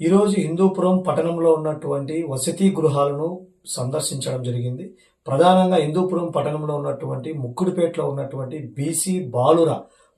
ఈరోజు హిందూపురం పట్టణంలో ఉన్నటువంటి వసతి గృహాలను సందర్శించడం జరిగింది. ప్రధానంగా హిందూపురం పట్టణంలో ఉన్నటువంటి ముక్కుడిపేటలో ఉన్నటువంటి బీసీ బాలుర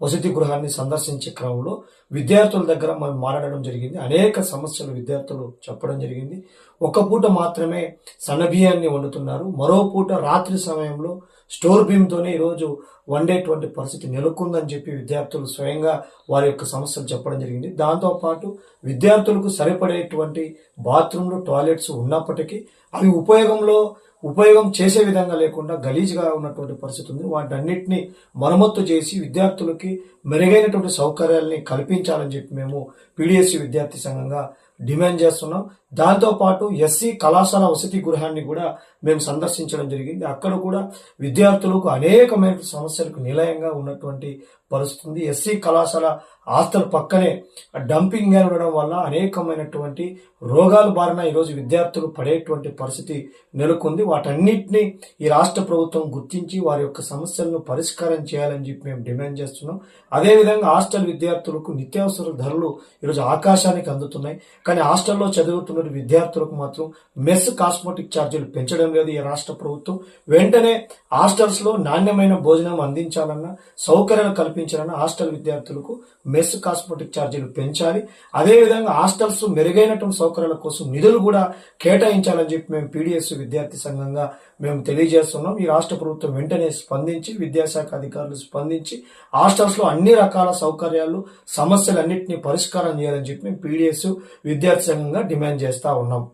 వసతి గృహాన్ని సందర్శించే క్రమంలో విద్యార్థుల దగ్గర మనం మాట్లాడడం జరిగింది. అనేక సమస్యలు విద్యార్థులు చెప్పడం జరిగింది. ఒక పూట మాత్రమే సన్నబియ్యాన్ని వండుతున్నారు. మరో పూట రాత్రి సమయంలో స్టోర్ భీమ్తోనే ఈరోజు వండేటువంటి పరిస్థితి నెలకొందని చెప్పి విద్యార్థులు స్వయంగా వారి యొక్క సమస్యలు చెప్పడం జరిగింది. దాంతోపాటు విద్యార్థులకు సరిపడేటువంటి బాత్రూంలు టాయిలెట్స్ ఉన్నప్పటికీ అవి ఉపయోగంలో ఉపయోగం చేసే విధంగా లేకుండా గలీజ్గా ఉన్నటువంటి పరిస్థితి ఉంది. వాటన్నిటిని మరమ్మత్తు చేసి విద్యార్థులకి మెరుగైనటువంటి సౌకర్యాలని కల్పించాలని చెప్పి మేము పీడిఎస్సి విద్యార్థి సంఘంగా డిమాండ్ చేస్తున్నాం. దాంతోపాటు ఎస్సీ కళాశాల వసతి గృహాన్ని కూడా మేము సందర్శించడం జరిగింది. అక్కడ కూడా విద్యార్థులకు అనేకమైన సమస్యలకు నిలయంగా ఉన్నటువంటి పరిస్థితి ఎస్సీ కళాశాల ఆస్తుల పక్కనే డంపింగ్గా ఉండడం వల్ల అనేకమైనటువంటి రోగాలు బారిన ఈరోజు విద్యార్థులు పడేటువంటి పరిస్థితి నెలకొంది. వాటన్నిటిని ఈ రాష్ట్ర ప్రభుత్వం గుర్తించి వారి యొక్క సమస్యలను పరిష్కారం చేయాలని చెప్పి మేము డిమాండ్ చేస్తున్నాం. అదేవిధంగా హాస్టల్ విద్యార్థులకు నిత్యావసర ధరలు ఈరోజు ఆకాశానికి అందుతున్నాయి. కానీ హాస్టల్లో చదువుతున్న విద్యార్థులకు మాత్రం మెస్ కాస్మెటిక్ ఛార్జీలు పెంచడం లేదు ఈ రాష్ట్ర ప్రభుత్వం. వెంటనే హాస్టల్స్లో నాణ్యమైన భోజనం అందించాలన్నా సౌకర్యాలు కల్పించాలన్నా హాస్టల్ విద్యార్థులకు మెస్ కాస్మెటిక్ ఛార్జీలు పెంచాలి. అదేవిధంగా హాస్టల్స్ మెరుగైనటువంటి సౌకర్యాల కోసం నిధులు కూడా కేటాయించాలని చెప్పి మేము పీడిఎస్ విద్యార్థి సంఘంగా మేము తెలియజేస్తున్నాం. ఈ రాష్ట్ర ప్రభుత్వం వెంటనే స్పందించి విద్యాశాఖ అధికారులు స్పందించి హాస్టల్స్లో అన్ని రకాల సౌకర్యాలు సమస్యలన్నింటినీ పరిష్కారం చేయాలని చెప్పి మేము పీడిఎస్ విద్యార్థి సంఘంగా డిమాండ్ చేస్తా ఉన్నాం.